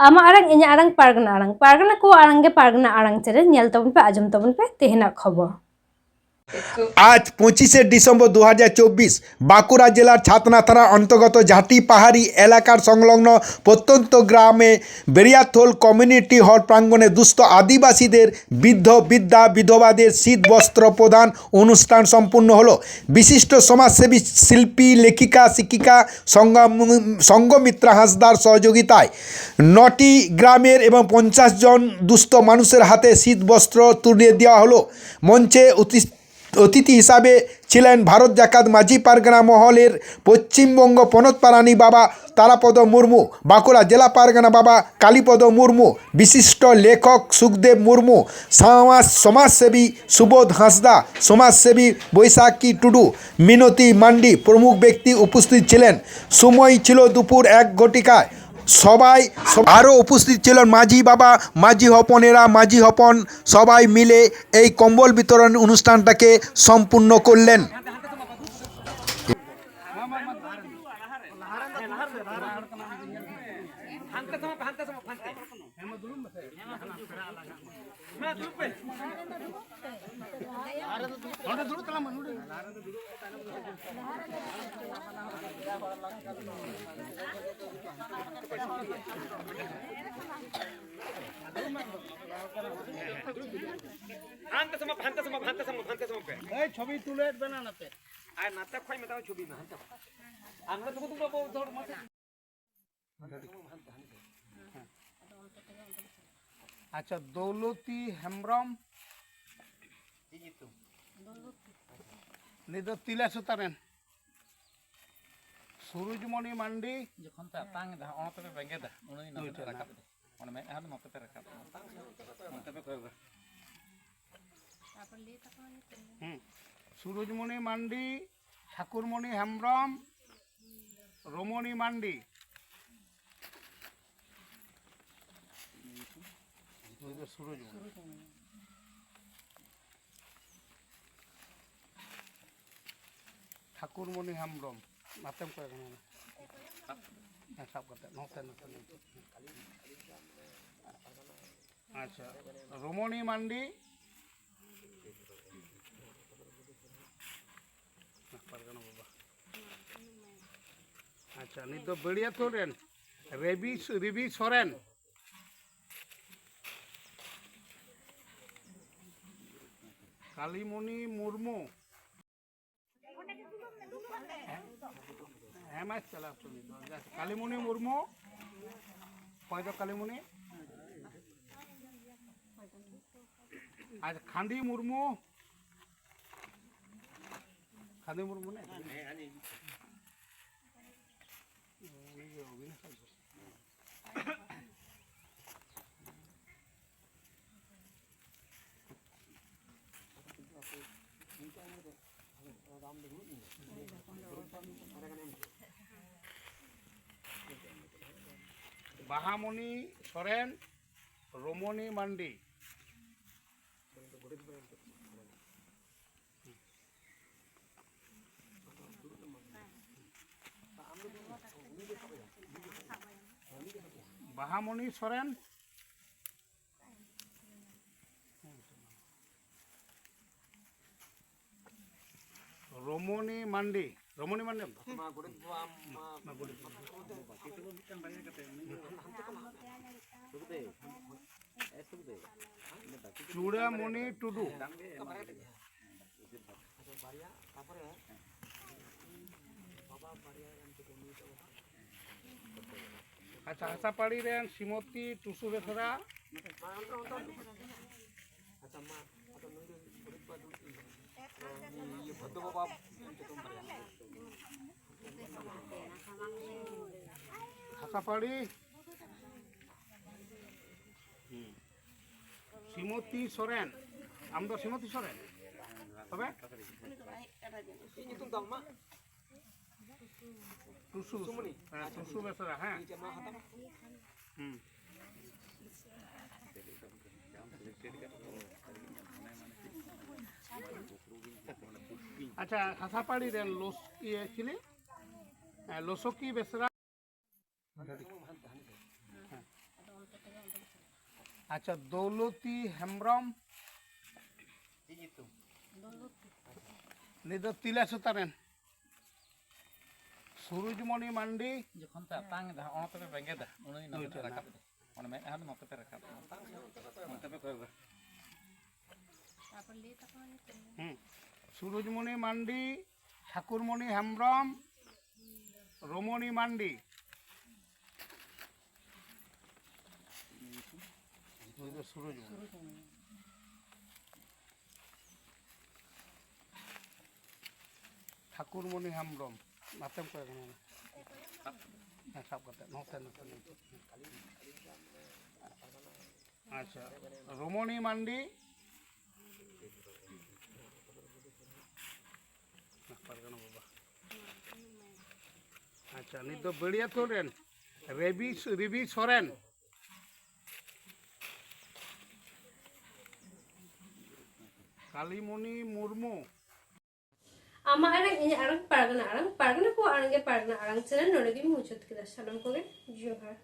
ᱟᱢᱟ ᱟᱨᱟᱝ ᱤᱧᱟ ᱟᱨᱟᱝ ᱯᱟᱨᱜᱟᱱᱟ ᱟᱨᱟᱝ ᱯᱟᱨᱜᱟᱱᱟ ᱠᱚ ᱟᱨᱟᱝ ᱜᱮ ᱯᱟᱨᱜᱟᱱᱟ ᱟᱨᱟᱝ ᱪᱮᱨᱮ ᱧᱮᱞ ᱛᱟᱵᱚᱱ ᱯᱮ ᱟᱸᱡᱚᱢ ᱛᱟᱵᱚᱱ ᱯᱮ ᱛᱮᱦᱮᱱᱟᱜ ᱠᱷᱚᱵᱚᱨ আজ পঁচিশে ডিসেম্বর দু হাজার চব্বিশ বাঁকুড়া জেলার ছাতনা থানার অন্তর্গত ঝাঁটি পাহাড়ি এলাকার সংলগ্ন প্রত্যন্ত গ্রামে বেরিয়াথোল কমিউনিটি হল প্রাঙ্গণে দুস্থ আদিবাসীদের বৃদ্ধ, বৃদ্ধা, বিধবাদের শীত বস্ত্র প্রদান অনুষ্ঠান সম্পূর্ণ হলো। বিশিষ্ট সমাজসেবী শিল্পী, লেখিকা, শিক্ষিকা, সঙ্গম, সঙ্গমিত্রা হাঁসদার সহযোগিতায় নটি গ্রামের এবং পঞ্চাশ জন দুস্থ মানুষের হাতে শীত বস্ত্র তুলে দেওয়া হলো। মঞ্চে অতি অতিথি হিসাবে ছিলেন ভারত জাকাত মাঝি পারগানা মহলের পশ্চিমবঙ্গ পনতপারানি বাবা তারাপদ মুর্মু, বাঁকুড়া জেলা পারগানা বাবা কালীপদ মুর্মু, বিশিষ্ট লেখক সুখদেব মুর্মু, সমাজ সমাজসেবী সুবোধ হাঁসদা, সমাজসেবী বৈশাখী টুডু, মিনতি মান্ডি প্রমুখ ব্যক্তি উপস্থিত ছিলেন। সময় ছিল দুপুর এক ঘটিকায়। সবাই আরও উপস্থিত ছিলেন মাঝি বাবা, মাঝি হপনেরা, মাঝি হপন সবাই মিলে এই কম্বল বিতরণ অনুষ্ঠানটাকে সম্পূর্ণ করলেন হানতে সময় হানতে সময় হানতে সময় হানতে সময় এই ছবি তুলে দেবে না নাতে আর নাতে খয় মেতাও ছবি না হানতে আমরা তো তো বাবু ধর মাথা আচ্ছা দৌলতি হেমব্রম। নিদ তিলা সুতারেন সুরজমণি মান্ডি। যখন তা তাং দা অনতে পে বেঙ্গে দা উনি নতে রাখাব মনে মে আর নতে পে রাখাব নতে পে কইবা হুম। সুরজমণি মান্ডি, ঠাকুরমণি হেমব্রম, রমণী মান্ডি। সুরজমণি ঠাকুরমণি হেমব্রম। করে এখানে হ্যাঁ সব কথা। নতে নতে নতে। আচ্ছা রমণী মান্ডি পারগানা বাবা আচ্ছা নিত বেড়িয়া তোরেন রেবি রিবি সরেন। কালীমণি মুর্মু। হ্যাঁ মাছ চালা তুমি কালীমণি মুর্মু। কয় তো কালীমণি? আচ্ছা খান্ডি মুর্মু। খান্ডি মুর্মু না? বাহামণি সরেন রমণী মান্ডি। বাহামণি সরেন। রমণী মান্ডি। রমণী মান্ডি? চূড়ামণি টুডু। আচ্ছা হাসাপাড়ি রেন শ্রীমতী টুসু বেসরা হাসাপাড়ি শ্রীমতী সরেন আমরা শ্রীমতী সরেন। তবে? টুসু হ্যাঁ টুসু বেচারা হ্যাঁ। হুম। আচ্ছা হাসাপাড়ির লোস ইয়ে ছিলি লোসকি বেসরা আচ্ছা দৌলতি হেমব্রম? নিদ তিলা সুতারেন ᱥᱩᱨᱩᱡᱢᱚᱱᱤ ᱢᱟᱱᱰᱤ ᱡᱚᱠᱷᱚᱱ ᱛᱟ ᱛᱟᱝ ᱫᱟ ᱚᱱᱟ ᱛᱮᱯᱮ ᱵᱮᱸᱜᱮᱫᱟ ᱩᱱᱤ ᱱᱚᱛᱮ ᱨᱟᱠᱟᱵ ᱫᱟ ᱚᱱᱟ ᱢᱮᱫ ᱦᱟᱱ ᱱᱚᱛᱮ ᱯᱮ ᱨᱟᱠᱟᱵ ᱫᱟ ᱱᱚᱛᱮ ᱯᱮ ᱠᱚᱭᱚᱜ ᱫᱟ ᱦᱩᱸ ᱥᱩᱨᱩᱡᱢᱚᱱᱤ ᱢᱟᱱᱰᱤ ᱴᱷᱟᱠᱩᱨᱢᱚᱱᱤ ᱦᱮᱢᱵᱨᱚᱢ রমণী মান্ডি ঠাকুরমণি হেমব্রম মাতাম করে দেন হ্যাঁ সব কথা। নতেন আচ্ছা রমণী মান্ডি? আচ্ছা নিত বেড়িয়া তোলেন রেবি, রিবি সরেন। কালীমণি মুর্মু। അമ്മ അനങ് അണക്ക് പഴകണം അണക്ക് പഴകണ പോ അണങ്ങെ പഴകണം അണങ്ങിച്ചാൽ നൊടങ്ങി മൂച്ചത്തിക്കില്ല ശലം പോലെ ജോഹാർ